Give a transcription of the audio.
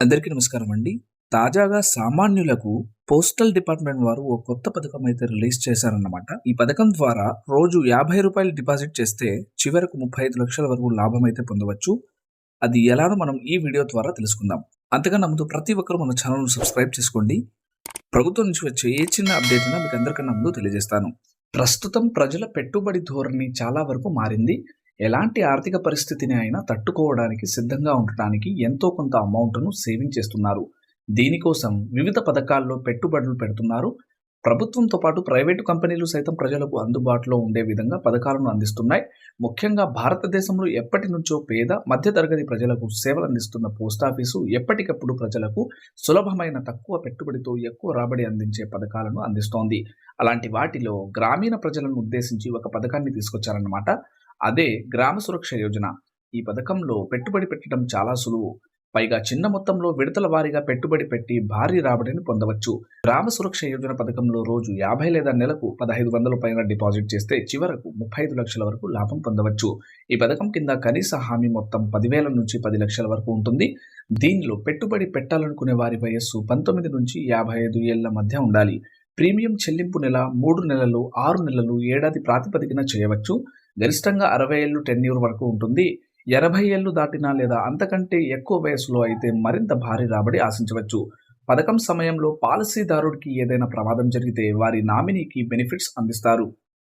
అందరికీ నమస్కారం అండి. తాజాగా సామాన్యులకు పోస్టల్ డిపార్ట్మెంట్ వారు ఓ కొత్త పథకం అయితే రిలీజ్ చేశారన్నమాట. ఈ పథకం ద్వారా రోజు యాభై రూపాయలు డిపాజిట్ చేస్తే చివరకు ముప్పై ఐదు లక్షల వరకు లాభం అయితే పొందవచ్చు. అది ఎలానో మనం ఈ వీడియో ద్వారా తెలుసుకుందాం. అంతకన్నా ముందు ప్రతి ఒక్కరు మన ఛానల్ను సబ్స్క్రైబ్ చేసుకోండి. ప్రభుత్వం నుంచి వచ్చే ఏ చిన్న అప్డేట్ అయినా మీకు అందరికన్నా ముందు తెలియజేస్తాను. ప్రస్తుతం ప్రజల పెట్టుబడి ధోరణి చాలా వరకు మారింది. ఎలాంటి ఆర్థిక పరిస్థితిని అయినా తట్టుకోవడానికి సిద్ధంగా ఉండటానికి ఎంతో కొంత అమౌంట్ను సేవింగ్ చేస్తున్నారు. దీనికోసం వివిధ పథకాల్లో పెట్టుబడులు పెడుతున్నారు. ప్రభుత్వంతో పాటు ప్రైవేటు కంపెనీలు సైతం ప్రజలకు అందుబాటులో ఉండే విధంగా పథకాలను అందిస్తున్నాయి. ముఖ్యంగా భారతదేశంలో ఎప్పటి నుంచో పేద మధ్యతరగతి ప్రజలకు సేవలు అందిస్తున్న పోస్టాఫీసు ఎప్పటికప్పుడు ప్రజలకు సులభమైన తక్కువ పెట్టుబడితో ఎక్కువ రాబడి అందించే పథకాలను అందిస్తోంది. అలాంటి వాటిలో గ్రామీణ ప్రజలను ఉద్దేశించి ఒక పథకాన్ని తీసుకొచ్చారన్నమాట. అదే గ్రామ సురక్ష యోజన. ఈ పథకంలో పెట్టుబడి పెట్టడం చాలా సులువు. పైగా చిన్న మొత్తంలో విడతల వారీగా పెట్టుబడి పెట్టి భారీ రాబడిని పొందవచ్చు. గ్రామ సురక్ష యోజన పథకంలో రోజు యాభై లేదా నెలకు పదహైదు వందల పైన డిపాజిట్ చేస్తే చివరకు ముప్పై ఐదు లక్షల వరకు లాభం పొందవచ్చు. ఈ పథకం కింద కనీస హామీ మొత్తం పదివేల నుంచి పది లక్షల వరకు ఉంటుంది. దీనిలో పెట్టుబడి పెట్టాలనుకునే వారి వయస్సు పంతొమ్మిది నుంచి యాభై ఐదు ఏళ్ళ మధ్య ఉండాలి. ప్రీమియం చెల్లింపు నెల మూడు నెలలు ఆరు నెలలు ఏడాది ప్రాతిపదికన చేయవచ్చు. గరిష్టంగా అరవై ఏళ్ళు టెన్యూర్ వరకు ఉంటుంది. ఎనభై ఏళ్ళు దాటినా లేదా అంతకంటే ఎక్కువ వయసులో అయితే మరింత భారీ రాబడి ఆశించవచ్చు. పథకం సమయంలో పాలసీదారుడికి ఏదైనా ప్రమాదం జరిగితే వారి నామినీకి బెనిఫిట్స్ అందిస్తారు.